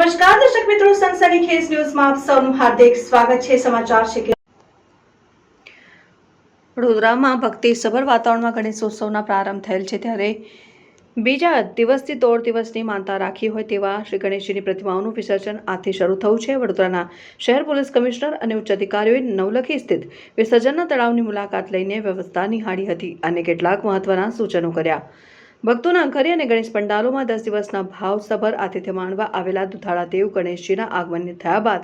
નમસ્કાર, દર્શક મિત્રો, સનસની ખેસ ન્યૂઝમાં આપ સૌનું હાર્દિક સ્વાગત છે, સમાચાર છે કે વડોદરામાં ભક્તિસભર વાતાવરણમાં ગણેશોત્સવના પ્રારંભ થયેલ છે ત્યારે બીજા દિવસથી દોઢ દિવસની માનતા રાખી હોય તેવા શ્રી ગણેશજીની પ્રતિમાઓનું વિસર્જન આજથી શરૂ થયું છે. વડોદરાના શહેર પોલીસ કમિશનર અને ઉચ્ચ અધિકારીઓએ નવલખી સ્થિત વિસર્જનના તળાવની મુલાકાત લઈને વ્યવસ્થા નિહાળી હતી અને કેટલાક મહત્વના સૂચનો કર્યા. ભક્તોના ઘરે અને ગણેશ પંડાલોમાં દસ દિવસના ભાવસભર આતિથ્ય માણવા આવેલા દુધાળા દેવ ગણેશજીના આગમન થયા બાદ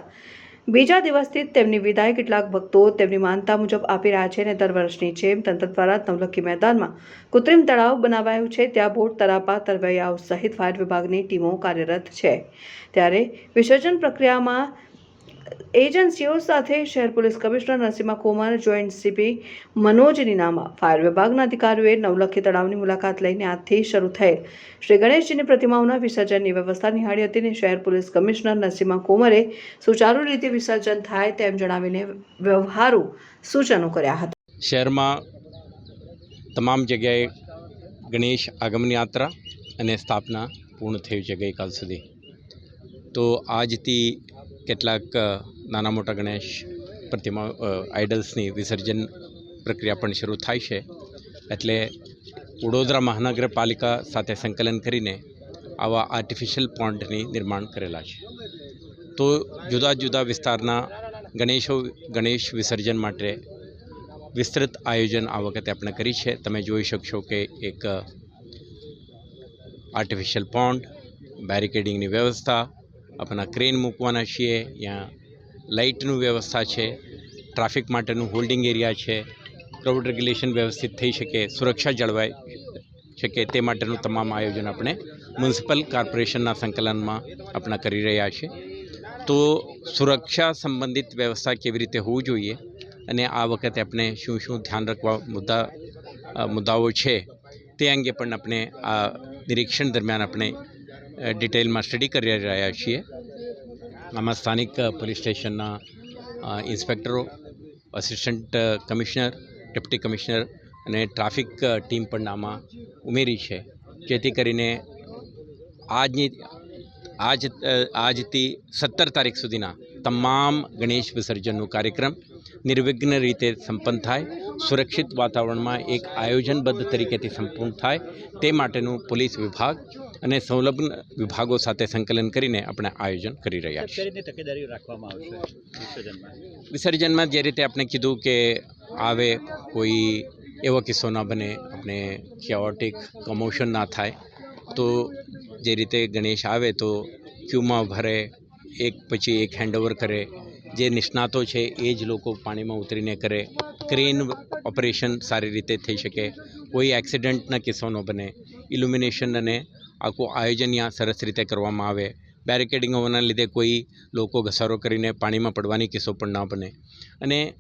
બીજા દિવસથી તેમની વિદાય કેટલાક ભક્તો તેમની માનતા મુજબ આપી રહ્યા છે અને દર વર્ષની જેમ તંત્ર દ્વારા નવલખી મેદાનમાં કૃત્રિમ તળાવ બનાવાયું છે. ત્યાં બોટ તરાપા તરવૈયાઓ સહિત ફાયર વિભાગની ટીમો કાર્યરત છે. ત્યારે વિસર્જન પ્રક્રિયામાં એજન્સીઓ સાથે શહેર police commissioner Narasimha Kumar, joint CP Manoj Ninama fire વિભાગના અધિકારીઓએ નવલખી તળાવની મુલાકાત લઈને આજથી શરૂ થયેલ. શ્રી ગણેશજીની પ્રતિમાઓના વિસર્જનની વ્યવસ્થા નિહાળી હતી અને શહેર પોલીસ કમિશનર નરસિંહા કુમારે સુચારુ રીતે વિસર્જન થાય તેમ જણાવીને વ્યવહારુ સૂચનો કર્યા હતા. શહેરમાં તમામ જગ્યાએ ગણેશ આગમન યાત્રા અને સ્થાપના પૂર્ણ થઈ છે ગઈકાલ સુધી. તો આજથી કેટલાક નાના મોટા ગણેશ પ્રતિમા આઇડલ્સની વિસર્જન પ્રક્રિયા પણ શરૂ થાય છે. એટલે વડોદરા મહાનગરપાલિકા સાથે સંકલન કરીને આવા આર્ટિફિશિયલ પોન્ડની નિર્માણ કરેલા છે. તો જુદા જુદા વિસ્તારના ગણેશો, ગણેશ વિસર્જન માટે વિસ્તૃત આયોજન આ વખતે આપણે કરી છે. તમે જોઈ શકશો કે એક આર્ટિફિશિયલ પોન્ડ બેરિકેડિંગની વ્યવસ્થા, આપણા ક્રેન મૂકવાના છીએ ત્યાં લાઇટનું વ્યવસ્થા છે, ટ્રાફિક માટેનું હોલ્ડિંગ એરિયા છે, ક્રાઉડ રેગ્યુલેશન વ્યવસ્થિત થઈ શકે, સુરક્ષા જળવાઈ શકે તે માટેનું તમામ આયોજન આપણે મ્યુનિસિપલ કોર્પોરેશનના સંકલનમાં આપણા કરી રહ્યા છીએ તો સુરક્ષા સંબંધિત વ્યવસ્થા કેવી રીતે હોવું જોઈએ અને આ વખતે આપણે શું શું ધ્યાન રાખવા મુદ્દા મુદ્દાઓ છે તે અંગે પણ આપણે આ નિરીક્ષણ દરમિયાન આપણે ડિટેલમાં સ્ટડી કરી રહ્યા છીએ. આમાં સ્થાનિક પોલીસ સ્ટેશનના ઇન્સ્પેક્ટરો, અસિસ્ટન્ટ કમિશનર ડેપ્ટી કમિશનર અને ટ્રાફિક ટીમ પણ આમાં ઉમેરી છે. જેથી કરીને આજની, આજ આજથી સત્તર તારીખ સુધીના તમામ ગણેશ વિસર્જનનો કાર્યક્રમ નિર્વિઘ્ન રીતે સંપન્ન થાય, સુરક્ષિત વાતાવરણમાં એક આયોજનબદ્ધ તરીકેથી સંપૂર્ણ થાય, તે માટેનું પોલીસ વિભાગ અને સંલગ્ન વિભાગો સાથે સંકલન કરીને આપણે આયોજન કરી રહ્યા છીએ. વિસર્જનમાં? જે રીતે આપણે કીધું કે આવે કોઈ એવો કિસ્સો ના બને આપણે ક્યોટિક કમોશન ના થાય તો જે રીતે ગણેશ આવે તો ક્યુમાં ભરે એક પછી એક હેન્ડઓવર કરે જે નિષ્ણાતો છે, એ જ લોકો પાણીમાં ઉતરીને કરે. ક્રેન ઓપરેશન સારી રીતે થઈ શકે. કોઈ એક્સિડન્ટના કિસ્સો ન બને. ઇલ્યુમિનેશન અને આખું આયોજન ત્યાં સરસ રીતે કરવામાં આવે. બેરિકેડિંગ હોવાના લીધે કોઈ લોકો ઘસારો કરીને પાણીમાં પડવાની કિસ્સો પણ ન બને. અને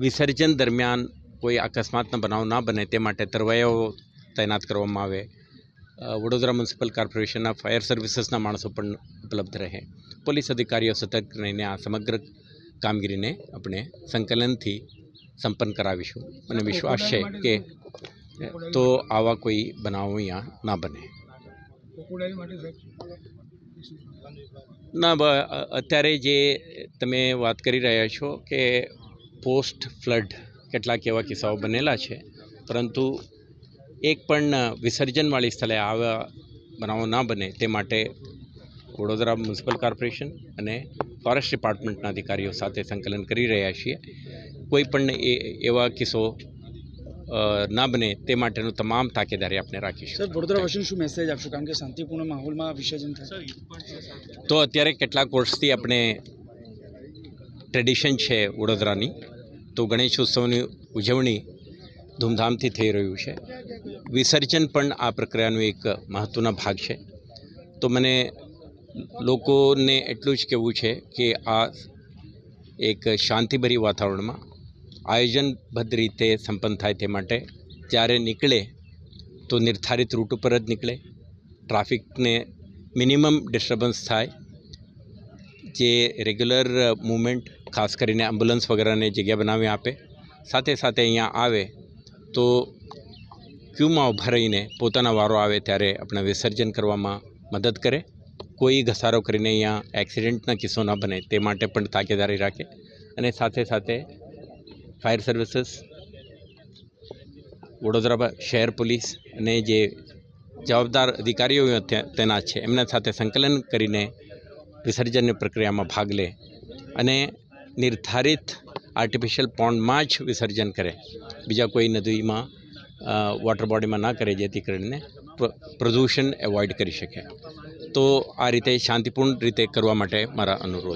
વિસર્જન દરમિયાન કોઈ અકસ્માતનો બનાવ ના બને તે માટે તરવૈયાઓ તૈનાત કરવામાં આવે. વડોદરા મ્યુનિસિપલ કોર્પોરેશનના ફાયર સર્વિસીસના માણસો પણ ઉપલબ્ધ રહે. પોલીસ અધિકારીઓ સતર્ક રહીને આ સમગ્ર કામગીરીને આપણે સંકલનથી સંપન્ન કરાવીશું. મને વિશ્વાસ છે કે, તો આવા કોઈ બનાવો અહીંયા ના બને. ના અત્યારે જે તમે વાત કરી રહ્યા છો કે પોસ્ટ ફ્લડ કેટલાક એવા કિસ્સાઓ બનેલા છે, પરંતુ એક પણ વિસર્જનવાળી સ્થળે આવા બનાવો ના બને તે માટે વડોદરા મ્યુનિસિપલ કોર્પોરેશન અને ફોરેસ્ટ ડિપાર્ટમેન્ટના અધિકારીઓ સાથે સંકલન કરી રહ્યા છીએ. કોઈ પણ એ એવા કિસ્સો ના બને તે માટેનું તમામ તાકેદારી આપણે રાખીશું. સર વડોદરા વાસીને શું મેસેજ આપશો? કારણ કે શાંતિપૂર્ણ માહોલમાં વિસર્જન થાય. તો અત્યારે કેટલાક વર્ષથી આપણે ટ્રેડિશન છે વડોદરાની. તો ગણેશ ઉત્સવની ઉજવણી ધૂમધામથી થઈ રહ્યું છે. વિસર્જન પણ આ પ્રક્રિયાનો એક મહત્ત્વનો ભાગ છે. તો મને લોકોને એટલું જ કહેવું છે કે આ એક શાંતિભરી વાતાવરણમાં આયોજનબદ્ધ રીતે સંપન્ન થાય તે માટે જ્યારે નીકળે તો નિર્ધારિત રૂટ ઉપર જ નીકળે. ટ્રાફિકને મિનિમમ ડિસ્ટર્બન્સ થાય. જે રેગ્યુલર મૂવમેન્ટ, ખાસ કરીને એમ્બ્યુલન્સ વગેરેને જગ્યા બનાવી આપે. સાથે સાથે અહીંયા આવે તો ક્યુમાં ઊભા રહીને પોતાના વારો આવે ત્યારે આપણે વિસર્જન કરવામાં મદદ કરે. કોઈ ઘસારો કરીને અહીંયા એક્સિડન્ટના કિસ્સો ન બને તે માટે પણ તાકેદારી રાખે. અને સાથે સાથે ફાયર સર્વિસીસ, વડોદરા શહેર પોલીસ અને જે જવાબદાર અધિકારીઓ તેના છે. એમના સાથે સંકલન કરીને વિસર્જનની પ્રક્રિયામાં ભાગ લે. અને નિર્ધારિત આર્ટિફિશિયલ પોન્ડમાં જ વિસર્જન કરે. બીજા કોઈ નદીમાં વોટર બોડીમાં ના કરે જેથી કરીને પ્રદૂષણ એવોઇડ કરી શકે. તો આ રીતે શાંતિપૂર્ણ રીતે કરવા માટે મારા અનુરોધ